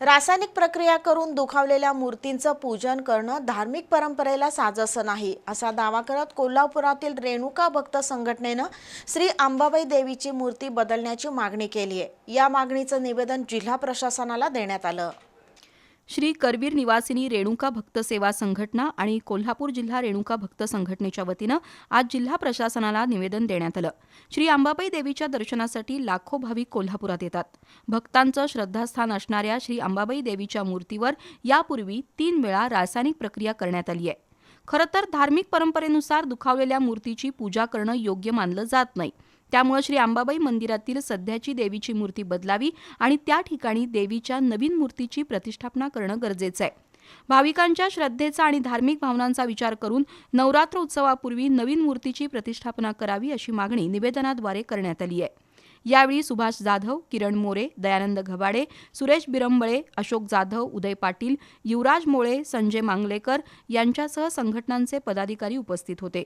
रासायनिक प्रक्रिया करून दुखावलेल्या मूर्तींचं पूजन करणं धार्मिक परंपरेला साजसं नाही असा दावा करत कोल्हापुरातील रेणुका भक्त संघटनेनं श्री अंबाबाई देवीची मूर्ती बदलण्याची मागणी केली आहे या मागणीचं निवेदन जिल्हा प्रशासनाला देण्यात आलं. श्री करवीर निवासिनी रेणुका भक्त सेवा संघटना आणि कोल्हापूर जिल्हा रेणुका भक्त संघटनेच्या वतीनं आज जिल्हा प्रशासनाला निवेदन देण्यात आलं. श्री अंबाबाई देवीच्या दर्शनासाठी लाखो भाविक कोल्हापुरात येतात. भक्तांचं श्रद्धास्थान असणाऱ्या श्री अंबाबाई देवीच्या मूर्तीवर यापूर्वी तीन वेळा रासायनिक प्रक्रिया करण्यात आली आहे. खरं तर धार्मिक परंपरेनुसार दुखावलेल्या मूर्तीची पूजा करणं योग्य मानलं जात नाही. त्यामुळे श्री अंबाबाई मंदिरातील सध्याची देवीची मूर्ती बदलावी आणि त्या ठिकाणी देवीच्या नवीन मूर्तीची प्रतिष्ठापना करणं गरजेचं आहे. भाविकांच्या श्रद्धेचा आणि धार्मिक भावनांचा विचार करून नवरात्र उत्सवापूर्वी नवीन मूर्तीची प्रतिष्ठापना करावी अशी मागणी निवेदनाद्वारे करण्यात आली आहे. यावेळी सुभाष जाधव किरण मोरे दयानंद घबाडे सुरेश बिरंबळे अशोक जाधव उदय पाटील युवराज मोळे संजय मांगलेकर यांच्यासह संघटनांचे पदाधिकारी उपस्थित होते.